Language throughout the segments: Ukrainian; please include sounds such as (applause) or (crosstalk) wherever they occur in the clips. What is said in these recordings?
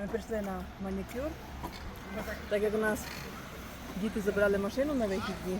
Ми прийшли на манікюр. Так як у нас діти забрали машину на вихідні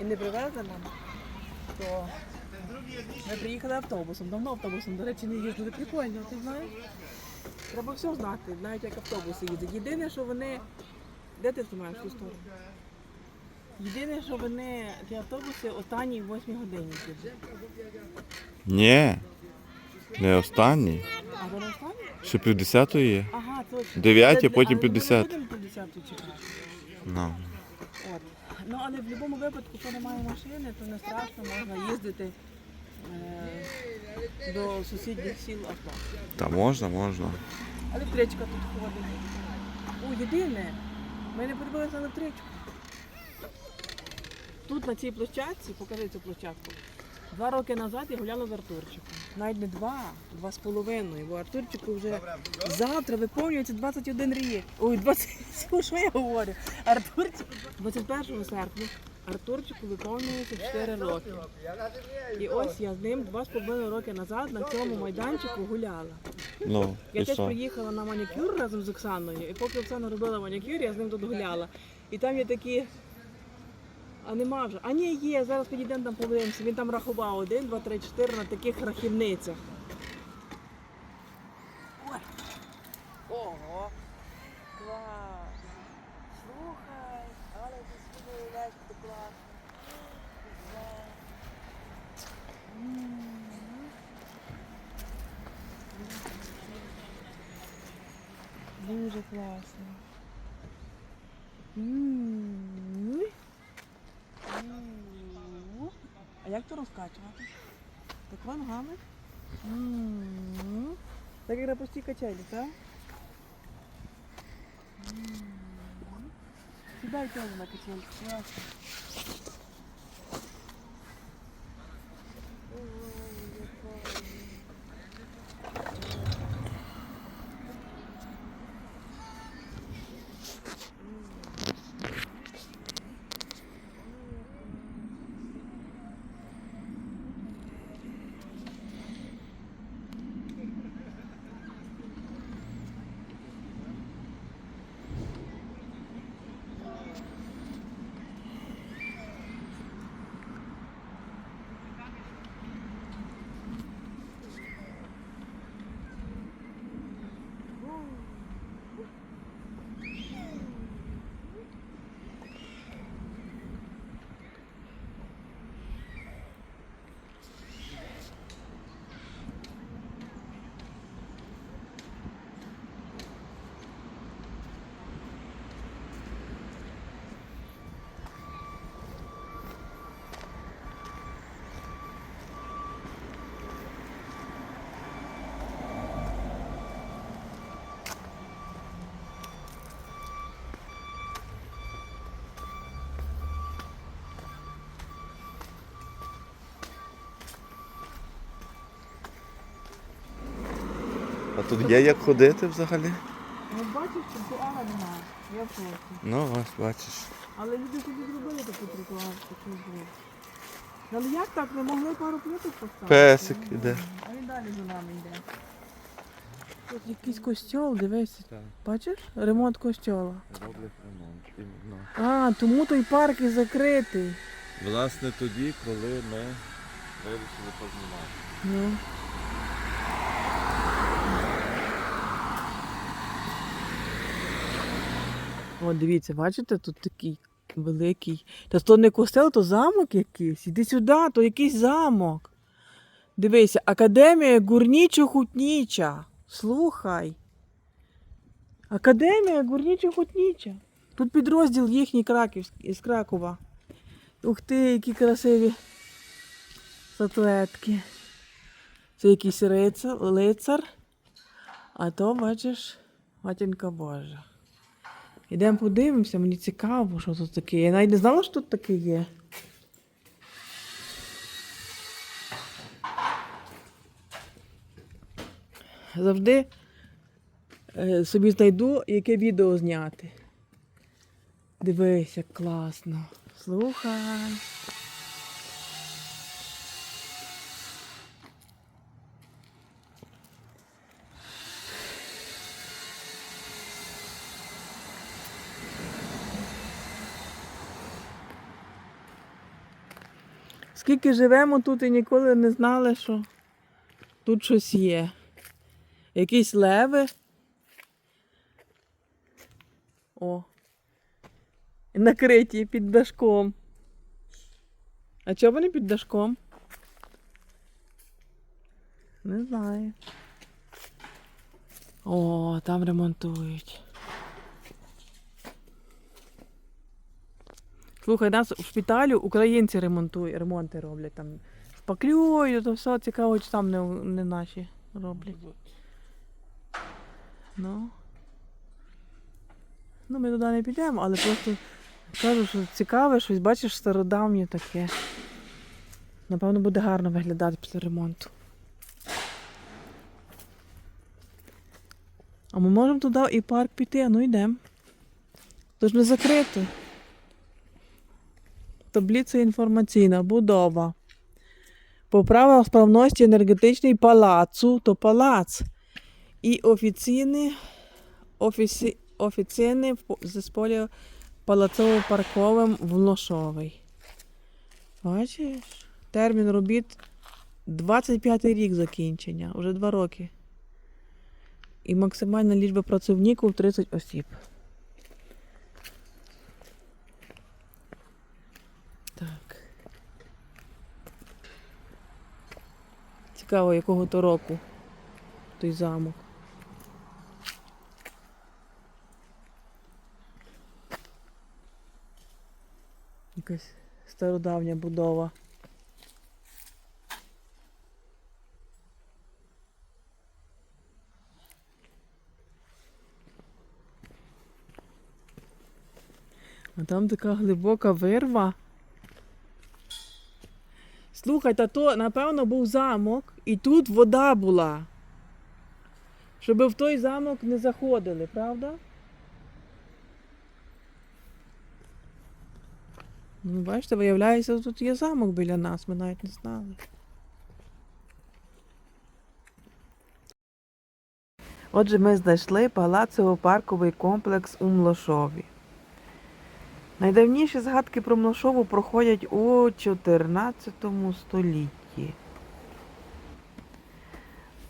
і не привезли нам, то ми приїхали автобусом. Давно автобусом, до речі, не їздили. Прикольно, ти знаєш? Треба все знати, навіть як автобуси їздять. Єдине, що вони. Де ти знімаєш ту сторону? Єдине, що вони ті автобуси останні в 8 годині їздять. Ні. Не останній. А вони останні? Ще півдесятої є. Ага, точно. Дев'яті, потім але ми 50. не будемо 50 чекати. Ну. От. Ну, але в будь-якому випадку, хто не має машини, то не страшно, можна їздити е, до сусідніх сіл авто. Та можна, можна. Електричка тут ходить. О, єдине, ми не подивилися електричку. Тут на цій площадці, покажи цю площадку. Два роки назад я гуляла з Артурчиком. Навіть не два, два з половиною, бо Артурчику вже завтра виповнюється 21 рік. Ой, 20, (laughs) що я говорю? Артурчик 21 серпня. Артурчику виповнюється 4 роки. І ось я з ним два з половиною роки назад на цьому майданчику гуляла. Ну, Я і теж що? приїхала на манікюр разом з Оксаною, і поки Оксана робила манікюр, я з ним тут гуляла. І там є такі. А нема вже. А ні, є, зараз підійдемо там подивимося. Він там рахував один, два, три, чотири на таких рахівницях. Ой. Ого! Клас! Слухай, але ти уявляєш, ти класно. Дуже класно. М. А як то розкачувати? Так вангами. Так як на пусті качелі, так? Сідайте на качельку, А тут є як ходити взагалі? Ну бачиш, тротуара немає. Я шоці. Ну, ось бачиш. Але люди собі зробили таку тротуар, таку було. Але як так? Не могли пару плиток поставити? Песик іде. А він далі за нами йде. Тут якийсь костьол, дивись. Так, Бачиш? Ремонт костьола. роблять ремонт. іменно. А, тому той парк і закритий. Власне тоді, коли ми вирішили познімати. Ну. О, дивіться, бачите, тут такий великий. Та то не костел, то замок якийсь. Іди сюди, то якийсь замок. Дивися, Академія гурнічо-хутніча. Слухай. Академія гурнічо-хутніча. Тут підрозділ їхній Краківський із Кракова. Ух ти, які красиві статуетки. Це якийсь лицар. А то, бачиш, матінка Божа. Ідемо подивимося, мені цікаво, що тут таке. Я навіть не знала, що тут таке є. Завжди е, собі знайду, яке відео зняти. Дивись, як класно. Слухай. Скільки живемо тут і ніколи не знали, що тут щось є. Якісь леви. О. Накриті під дашком. А чого вони під дашком? Не знаю. О, там ремонтують. Слухай, нас в шпиталю українці ремонтують, ремонти роблять там. Шпаклюють, то все цікаво, чи там не, не наші роблять. Ну. Ну, ми туди не підемо, але просто кажу, що цікаве, щось бачиш стародавнє таке. Напевно, буде гарно виглядати після ремонту. А ми можемо туди і парк піти, а ну йдемо. Тож не закрито. Таблиця інформаційна, будова. Поправа справності енергетичний палацу, то палац. І офіційний, офіці, в зесполі палацово-парковим Влошовий. Бачиш? Термін робіт 25 рік закінчення, вже 2 роки. І максимальна лічба працівників 30 осіб. Так. Цікаво, якого то року той замок. Якась стародавня будова. А там така глибока вирва. Слухай, та то, напевно, був замок, і тут вода була. Щоб в той замок не заходили, правда? Ну, бачите, виявляється, тут є замок біля нас, ми навіть не знали. Отже, ми знайшли палацево-парковий комплекс у Млошові. Найдавніші згадки про Млошову проходять у 14 столітті.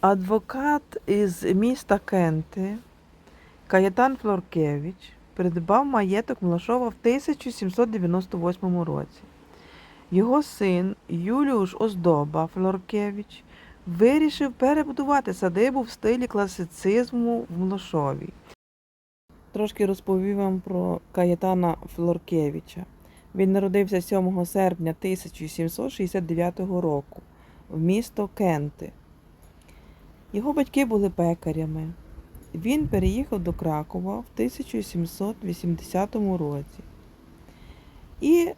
Адвокат із міста Кенти Каєтан Флоркевич придбав маєток Млошова в 1798 році. Його син Юліуш Оздоба Флоркевич вирішив перебудувати садибу в стилі класицизму в Млошові. Трошки розповім вам про Каєтана Флоркевича. Він народився 7 серпня 1769 року в місто Кенти. Його батьки були пекарями. Він переїхав до Кракова в 1780 році і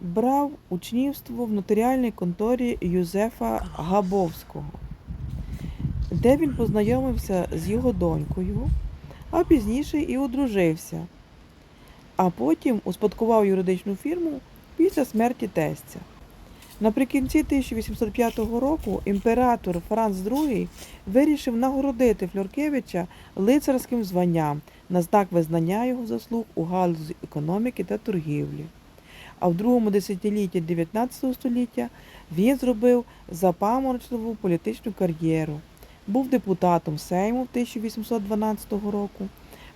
брав учнівство в нотаріальній конторі Юзефа Габовського, де він познайомився з його донькою а пізніше і одружився. А потім успадкував юридичну фірму після смерті тестя. Наприкінці 1805 року імператор Франц II вирішив нагородити Флюркевича лицарським званням на знак визнання його заслуг у галузі економіки та торгівлі. А в другому десятилітті 19 століття він зробив запаморочливу політичну кар'єру був депутатом Сейму 1812 року,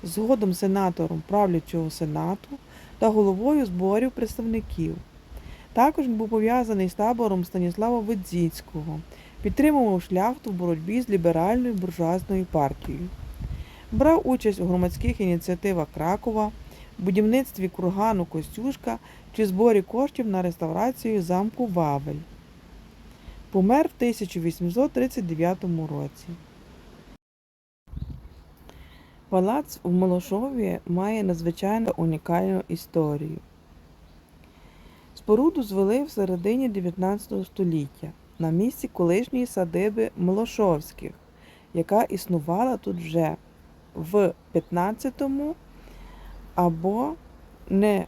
згодом сенатором правлячого сенату та головою зборів представників. Також був пов'язаний з табором Станіслава Видзіцького, підтримував шляхту в боротьбі з ліберальною буржуазною партією. Брав участь у громадських ініціативах Кракова, будівництві кургану Костюшка чи зборі коштів на реставрацію замку Вавель. Помер в 1839 році. Палац в Молошові має надзвичайно унікальну історію. Споруду звели в середині 19 століття на місці колишньої садиби Молошовських, яка існувала тут вже в 15 або не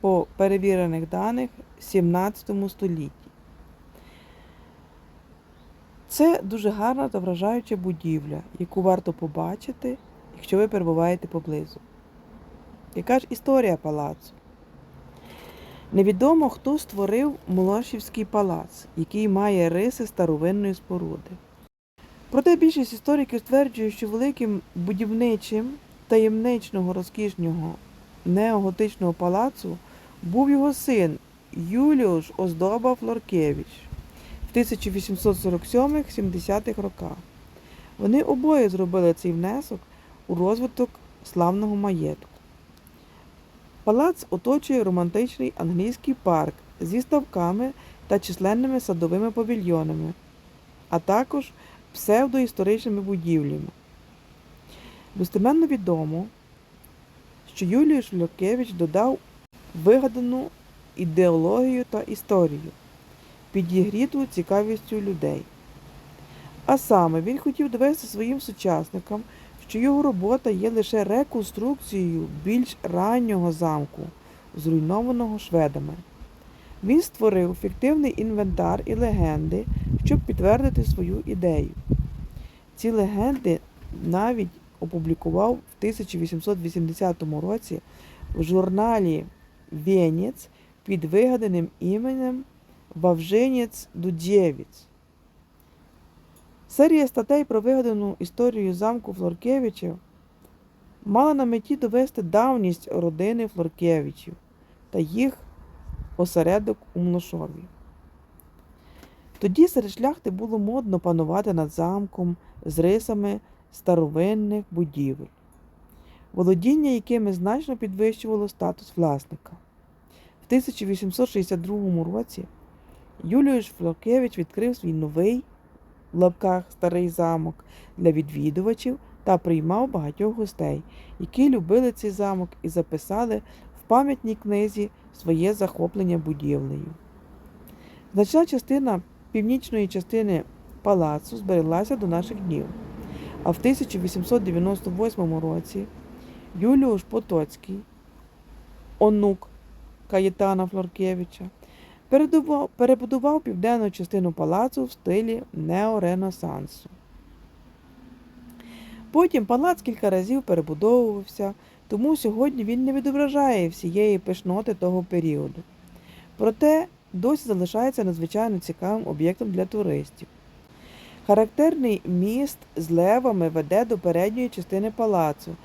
по перевірених даних 17 столітті. Це дуже гарна та вражаюча будівля, яку варто побачити, якщо ви перебуваєте поблизу. Яка ж історія палацу? Невідомо, хто створив Молошівський палац, який має риси старовинної споруди. Проте більшість істориків стверджує, що великим будівничим таємничного розкішного неоготичного палацу був його син Юліуш Оздоба Флоркевич 1847-70-х роках. Вони обоє зробили цей внесок у розвиток славного маєтку. Палац оточує романтичний англійський парк зі ставками та численними садовими павільйонами, а також псевдоісторичними будівлями. Достеменно відомо, що Юлій Шлюкевич додав вигадану ідеологію та історію, підігріту цікавістю людей. А саме він хотів довести своїм сучасникам, що його робота є лише реконструкцією більш раннього замку, зруйнованого шведами. Він створив фіктивний інвентар і легенди, щоб підтвердити свою ідею. Ці легенди навіть опублікував в 1880 році в журналі Венець під вигаданим іменем Вавжинець Дудєвіць. Серія статей про вигадану історію замку Флоркевичів мала на меті довести давність родини Флоркевичів та їх осередок у Мношові. Тоді серед шляхти було модно панувати над замком з рисами старовинних будівель, володіння якими значно підвищувало статус власника. В 1862 році Юліуш Флоркевич відкрив свій новий в лапках старий замок для відвідувачів та приймав багатьох гостей, які любили цей замок і записали в пам'ятній книзі своє захоплення будівлею. Значна частина північної частини палацу збереглася до наших днів. А в 1898 році Юліуш Потоцький, онук Каєтана Флоркевича, перебудував південну частину палацу в стилі неоренесансу. Потім палац кілька разів перебудовувався, тому сьогодні він не відображає всієї пишноти того періоду. Проте досі залишається надзвичайно цікавим об'єктом для туристів. Характерний міст з левами веде до передньої частини палацу.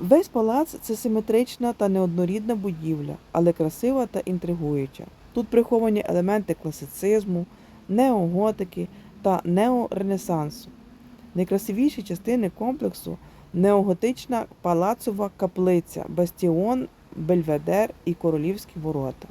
Весь палац це симетрична та неоднорідна будівля, але красива та інтригуюча. Тут приховані елементи класицизму, неоготики та неоренесансу. Найкрасивіші частини комплексу неоготична палацова каплиця, бастіон, бельведер і королівські ворота.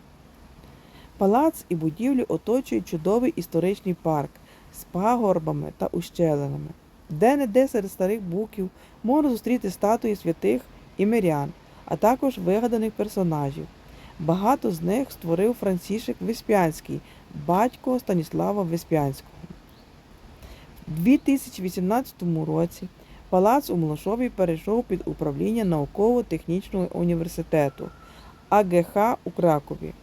Палац і будівлі оточують чудовий історичний парк з пагорбами та ущелинами. Де-не-де серед старих буків можна зустріти статуї святих і мирян, а також вигаданих персонажів. Багато з них створив Францішек Веспянський, батько Станіслава Веспянського. У 2018 році палац у Млошові перейшов під управління науково-технічного університету АГХ у Кракові.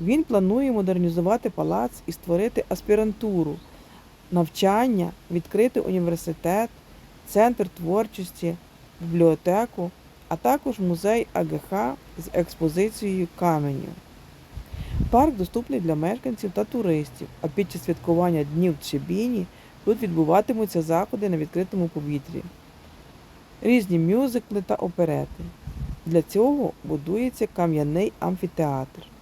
Він планує модернізувати палац і створити аспірантуру, навчання, відкрити університет, центр творчості, бібліотеку, а також музей АГХ з експозицією каменю. Парк доступний для мешканців та туристів, а під час святкування Днів Чебіні тут відбуватимуться заходи на відкритому повітрі, різні мюзикли та оперети. Для цього будується кам'яний амфітеатр.